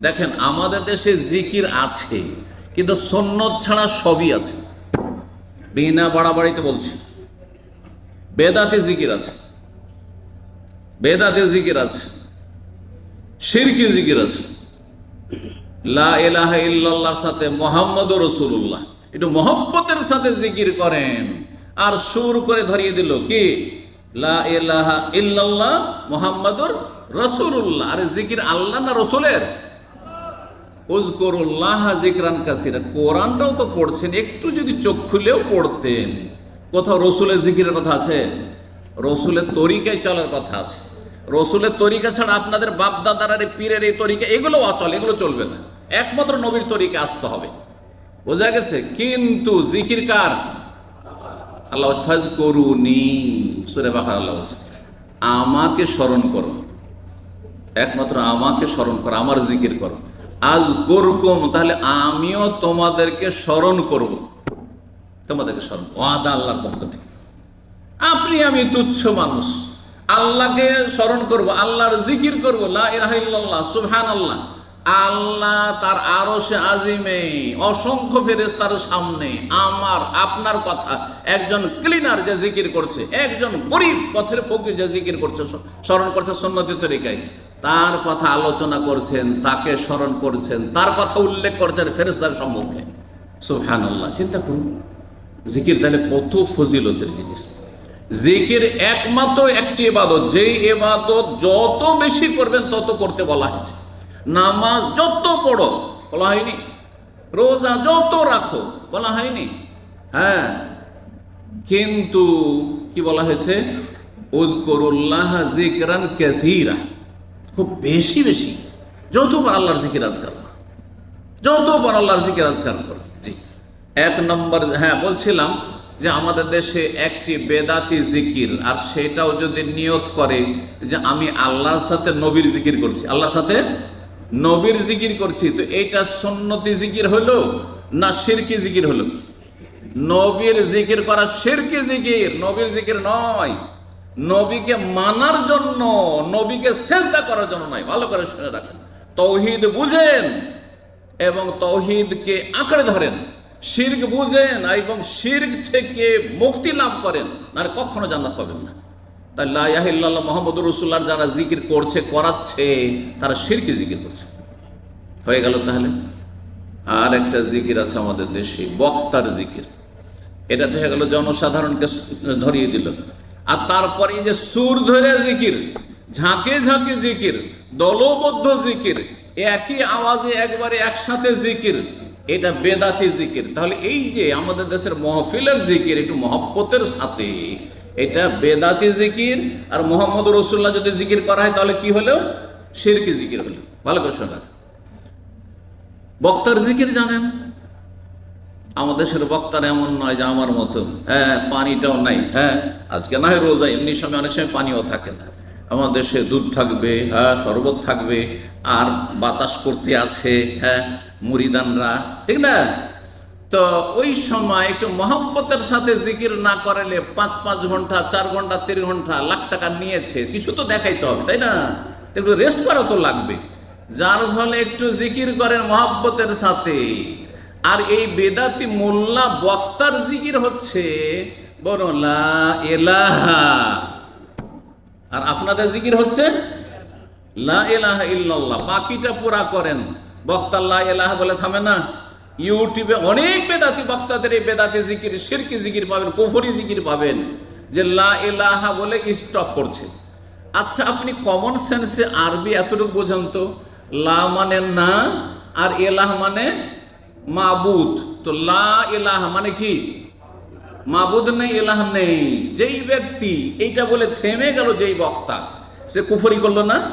দেখেন, আমাদের দেশে জিকির আছে, কিন্তু সন্ন্যত ছাড়া সবই আছে। বিনা বাড়াবাড়িতে বলছি। বেদাতে জিকির আছে। বেদাতে জিকির আছে। শিরকি জিকির আছে। লা এলাহা ইল্লাল্লাহর সাথে মোহাম্মদ রসুল্লাহ একটু মহব্বতের সাথে জিকির করেন, আর সুর করে ধরিয়ে দিল কি? লা এলাহা ইল্লাল্লাহ মোহাম্মদুর রসুল্লাহ আরে জিকির আল্লাহ না রসুলের? উজকরুল্লাহ জিকরান কাসিরা। কোরআনটাও তো পড়ছেন, একটু যদি চোখ খুলেও পড়তেন। কোথাও রসুলের জিকিরের কথা আছে? রসুলের তরিকায় চলার কথা আছে। রসুলের তরিকা ছাড়া আপনাদের বাপ দাদার আর এই পীরের এই তরিকা এগুলো অচল, এগুলো চলবে না। একমাত্র নবীর তরিকা আসতে হবে। বোঝা গেছে? কিন্তু জিকির কার? আল্লাহ ফাজ করুনি সুরে বাকার আল্লাহ বলছে, আমাকে স্মরণ করো। একমাত্র আমাকে স্মরণ করো, আমার জিকির করো। আজ করকম তাহলে আমিও তোমাদেরকে স্মরণ করব। তোমাদেরকে স্মরণ, ওয়াদা আল্লাহর পক্ষ থেকে। আপনি আমি তুচ্ছ মানুষ। আল্লাহকে স্মরণ করব, আল্লাহর জিকির করব, লা ইলাহা ইল্লাল্লাহ সুবহান আল্লাহ আল্লাহ তার আরও সে আজিমে, অসংখ্য ফেরেস তার সামনে আমার, আপনার কথা। একজন ক্লিনার যে জিকির করছে, একজন গরিব পথের ফকির যে জিকির করছে, স্মরণ করছে সন্ন্যতি তরিকায়। তার কথা আলোচনা করছেন, তাকে স্মরণ করছেন, তার কথা উল্লেখ করছেন ফেরেস্তার সম্মুখে। সুবহান আল্লাহ চিন্তা করুন। জিকির তাহলে কত ফজিলতের জিনিস। জিকির একমাত্র একটি এবাদত যেই এবাদত যত বেশি করবেন তত করতে বলা হয়েছে। নামাজ যত পড়ো, বলা হয়নি। রোজা যত রাখো, বলা হয়নি। হ্যাঁ। কিন্তু কি বলা হয়েছে? উজকরুল্লাহ জিকরান কাসীরা। খুব বেশি বেশি। যতবার আল্লাহর জিকির আজকার করো। যতবার আল্লাহর জিকির আজকার করো। জি। এক নম্বর হ্যাঁ বলছিলাম যে আমাদের দেশে একটি বেদাতি জিকির, আর সেটাও যদি নিয়ত করে যে আমি আল্লাহর সাথে নবীর জিকির করছি। আল্লাহর সাথে নবীর জিকির করছি, তো এইটা সন্নতি জিকির হলো না শিরকি জিকির হলো? নবীর জিকির করা শিরকি জিকির, নবীর জিকির নয়। নবীকে মানার জন্য, নবীকে শ্রেষ্ঠা করার জন্য নয়, ভালো করে শুনে রাখেন। তৌহিদ বুঝেন এবং তৌহিদকে আঁকড়ে ধরেন। শির্ক বুঝেন এবং শির্ক থেকে মুক্তি লাভ করেন না কখনো জান্নাত পাবেন না। তাই লাহিল্লাহ মোহাম্মদ রসুল্লাহ যারা জিকির করছে, করাচ্ছে, তারা শিরকে জিকির করছে। হয়ে গেল তাহলে। আর একটা জিকির আছে আমাদের দেশে, বক্তার জিকির। এটা হয়ে গেল জনসাধারণকে ধরিয়ে দিল। আর তারপরে যে সুর ধরে জিকির, ঝাঁকে ঝাঁকে জিকির, দলবদ্ধ জিকির, একই আওয়াজে একবারে একসাথে জিকির, এটা বেদাতি জিকির। তাহলে এই যে আমাদের দেশের মহফিলের জিকির, একটু মহব্বতের সাথে, এটা বেদাতি জিকির আর মোহাম্মদ রসুল্লাহ যদি জিকির করা হয়, তাহলে কি হলো? শিরকি জিকির হলো। ভালো করে শোনা। বক্তার জিকির জানেন? আমাদের দেশের বক্তার এমন নয় যে আমার মতো। হ্যাঁ পানিটাও নাই হ্যাঁ। আজকে না হয় রোজা, এমনি সময় অনেক সময় পানিও থাকে না। আমাদের দেশে দুধ থাকবে হ্যাঁ শরবত থাকবে, আর বাতাস করতে আছে হ্যাঁ মুড়িদানরা, ঠিক না? তো ওই সময় একটু মহাব্বতের সাথে জিকির না করালে পাঁচ পাঁচ ঘণ্টা, চার ঘণ্টা, তিন ঘণ্টা লাখ টাকা নিয়েছে, কিছু তো দেখাইতে হবে, তাই না? একটু রেস্ট করা তো লাগবে। যার ফলে একটু জিকির করেন মহাব্বতের সাথে। আর এই বেদাতি মোল্লা বক্তার জিকির হচ্ছে বরলা এলাহা আর আপনাদের জিকির হচ্ছে, লা এলাহা ইল্লাল্লাহ। বাকিটা পুরা করেন। বক্তা লা এলাহা বলে থামে না। ইউটিউবে অনেক বেদাতি বক্তাদের এই বেদাতি জিকির শিরকি জিকির পাবেন, কুফরি জিকির পাবেন, যে লা এলাহা বলে স্টপ করছে। আচ্ছা আপনি কমন সেন্সে আরবি এতটুকু বোঝেন তো? লা মানে না, আর এলাহ মানে মাবুদ তো লা মানে কি? মাবুদ নেই এলাহ নেই। যেই ব্যক্তি এইটা বলে থেমে গেল, যেই বক্তা, সে কুফরি করল না?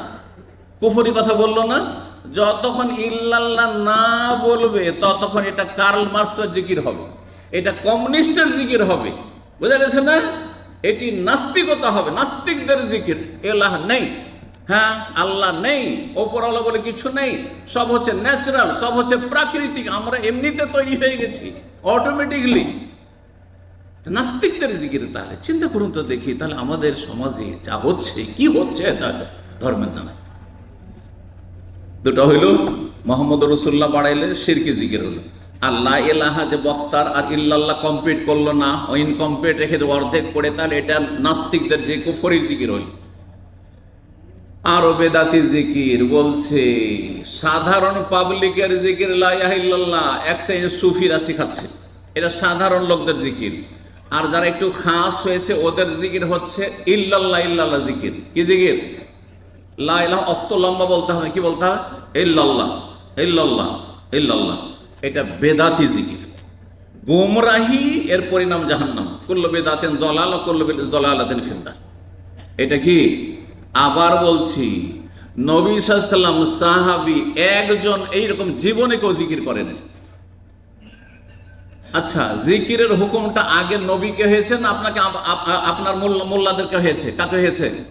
কুফরি কথা বলল না? যতক্ষণ ইল্লাল্লাহ না বলবে, ততক্ষণ এটা কার্ল মার্সের জিকির হবে। এটা কমিউনিস্টের জিকির হবে। বোঝা গেছে না? এটি নাস্তিকতা হবে, নাস্তিকদের জিকির। এলাহ নেই। হ্যাঁ আল্লাহ নেই ওপরওয়ালা বলে কিছু নেই, সব হচ্ছে ন্যাচারাল সব হচ্ছে প্রাকৃতিক, আমরা এমনিতে তৈরি হয়ে গেছি অটোমেটিকলি নাস্তিকদের জিকির তাহলে, চিন্তা করুন তো দেখি, তাহলে আমাদের সমাজে যা হচ্ছে, কি হচ্ছে তাহলে ধর্মের নামে। দুটো হইল, মোহাম্মদ রসুল্লাহ বাড়াইলে শিরকি জিকির হলো। আল্লাহ এলাহা যে বক্তার আর ইল্লাল্লাহ কমপ্লিট করল না ইনকমপ্লিট রেখে অর্ধেক পড়ে, তাহলে এটা নাস্তিকদের যে কুফরি জিকির হলো আরও বেদাতি জিকির বলছে, সাধারণ পাবলিকের জিকির সুফিরা শিখাচ্ছে। এটা সাধারণ লোকদের জিকির। আর যারা একটু খাস হয়েছে, ওদের জিকির হচ্ছে ইল্লাল্লাহ ইল্লাল্লাহ জিকির। কি জিকির? লাইলাহ অত লম্বা বলতে হবে কি বলতে হবে? ইল্লাল্লাহ ইল্লাল্লাহ ইল্লাল্লাহ। এটা বেদাতি জিকির। গোমরাহি, এর পরিণাম জাহান্নাম। কুল্ল বেদাতেন দলাল ও কুল্ল দলালাতেন ফিন্দার এটা কি? আবার বলছি, নবী সাল্লাম সাহাবি একজন এইরকম জীবনে কেউ জিকির করেন। আচ্ছা জিকিরের হুকুমটা আগে নবীকে হয়েছে না আপনাকে আপ- আপ- আপনার মোল্লা- মোল্লাদেরকে হয়েছে? কাকে হয়েছে?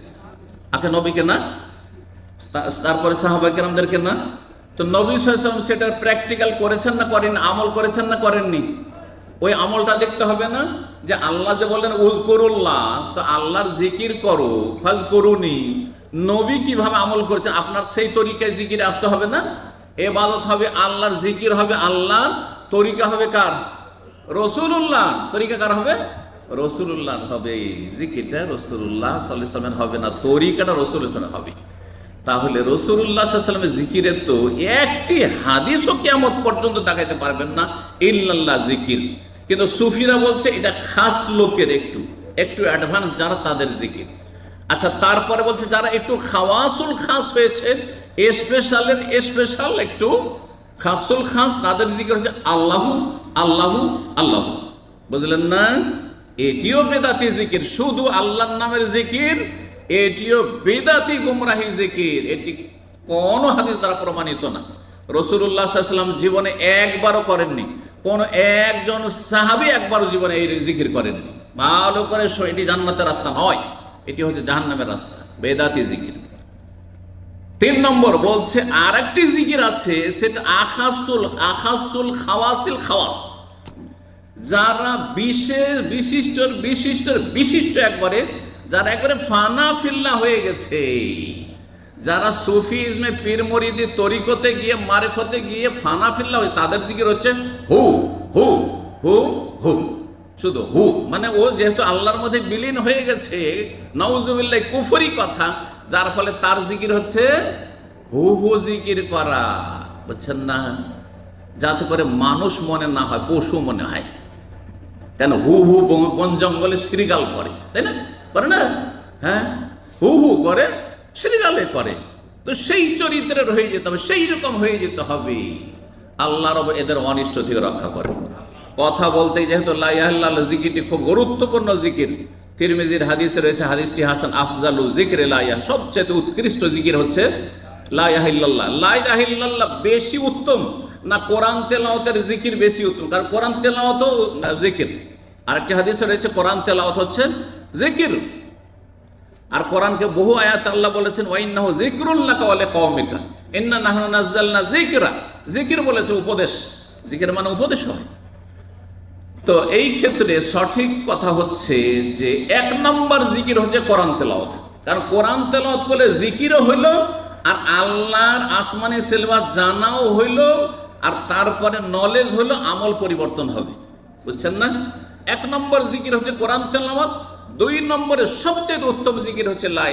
আগে নবীকে না? তারপরে সাহাবা কেরামদেরকে না? তো নবী সাল্লাম সেটা প্র্যাকটিক্যাল করেছেন না করেন আমল করেছেন না করেননি? ওই আমলটা দেখতে হবে না? যে আল্লাহ যে বললেন উজ করুল্লাহ তো আল্লাহর জিকির করো ফাজ করুনি নবী কীভাবে আমল করেছেন? আপনার সেই তরিকায় জিকির আসতে হবে না? এবাদত হবে আল্লাহর জিকির হবে আল্লাহর তরিকা হবে কার? রসুল্লাহ তরিকা কার হবে? রসুল্লাহ হবে। জিকিরটা রসুল্লাহ সাল্লামের হবে না, তরিকাটা রসুল ইসলামের হবে। তাহলে রসুল্লাহ সাল্লামের জিকিরের তো একটি হাদিসও কেমন পর্যন্ত দেখাইতে পারবেন না, ইল্লাল্লাহ জিকির। কিন্তু সুফিরা বলছে, এটা খাস লোকের একটু একটু অ্যাডভান্স যারা তাদের জিকির আচ্ছা তারপরে বলছে, যারা একটু খাওয়াসুল খাস হয়েছে স্পেশালের স্পেশাল একটু খাসুল খাস, তাদের জিকির হচ্ছে আল্লাহু আল্লাহু আল্লাহু। বুঝলেন না? এটিও বেদাতি জিকির শুধু আল্লাহর নামের জিকির এটিও বেদাতি গুমরাহি জিকির এটি কোন হাদিস দ্বারা প্রমাণিত না। রসুল্লাহ সাল্লাম জীবনে একবারও করেননি। কোন একজন সাহাবি একবারও জীবনে এই জিকির করেননি। ভালো করে এটি জান্নাতের রাস্তা নয়, এটি হচ্ছে জাহান্নামের রাস্তা, বেদাতি জিকির। তিন নম্বর বলছে আর একটি জিকির আছে, সেটা আখাসুল আখাসুল খাওয়াসিল খাওয়াস। যারা বিশেষ বিশিষ্টর বিশিষ্টর, বিশিষ্ট একবারে, যারা একবারে ফানা ফিল্লা হয়ে গেছে যারা সুফি ইসমে পীর মরিদি তরিকতে গিয়ে, মারেফতে গিয়ে ফানা ফিল্লা হয়ে তাদের জিকির হচ্ছে হু হু হু হু। শুধু হু মানে ও যেহেতু আল্লাহর মধ্যে বিলীন হয়ে গেছে নওজুবিল্লাহ কুফরি কথা, যার ফলে তার জিকির হচ্ছে হু হু জিকির করা, বুঝছেন না? যাতে করে মানুষ মনে না হয়, পশু মনে হয়। কেন? হু হু বন জঙ্গলে শ্রীগাল করে, তাই না? করে না? হ্যাঁ? হু হু করে শ্রীগালে করে তো সেই চরিত্রের হয়ে যেতে হবে, সেই রকম হয়ে যেতে হবে। আল্লাহ রব এদের অনিষ্ট থেকে রক্ষা করে কথা বলতে যেহেতু লাইয়াল্লাহ জিকিরটি খুব গুরুত্বপূর্ণ জিকির। তিরমিজির হাদিসে রয়েছে, হাদিসটি হাসান, আফজালু জিকির লাইয়া সবচেয়ে উৎকৃষ্ট জিকির হচ্ছে লাইয়াহিল্লাহ লাইয়াহিল্লাহ বেশি উত্তম না কোরআন তেলাওয়াতের জিকির বেশি উত্তম? কারণ কোরআন তেলাওয়াতও জিকির। আরেকটি হাদিসে রয়েছে, কোরআন তেলাওয়াত হচ্ছে জিকির। আর কোরআনকে বহু আয়াত আল্লাহ বলেছেন, ওয়াইন্নাহু জিকরুল্লাহ কাওয়ালে কওমিকা ইন্না নাহনু নাযালনা যিকরা। জিকির বলেছে উপদেশ। জিকির মানে উপদেশ হয়। তো এই ক্ষেত্রে সঠিক কথা হচ্ছে যে এক নম্বর জিকির হচ্ছে কোরআন তেলাওয়াত। কারণ কোরআন তেলাওয়াত করলে জিকিরও হইল আর আল্লাহর আসমানি সিলবাস জানাও হইল আর তারপরে নলেজ হইল, আমল পরিবর্তন হবে। বুঝছেন না? এক নম্বর জিকির হচ্ছে কোরআন তেলাওয়াত। দুই নম্বরে সবচেয়ে উত্তম জিকির হচ্ছে লা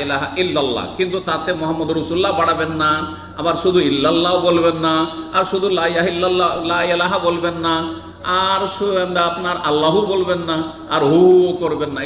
ইল্লাল্লাহ। কিন্তু তাতে মোহাম্মদ রসুল্লাহ বাড়াবেন না, আবার শুধু ইল্লাল্লাহ বলবেন না, আর শুধু লাইয়াহ লা ইলাহা বলবেন না, আর আপনার আল্লাহু বলবেন না, আর হু করবেন না।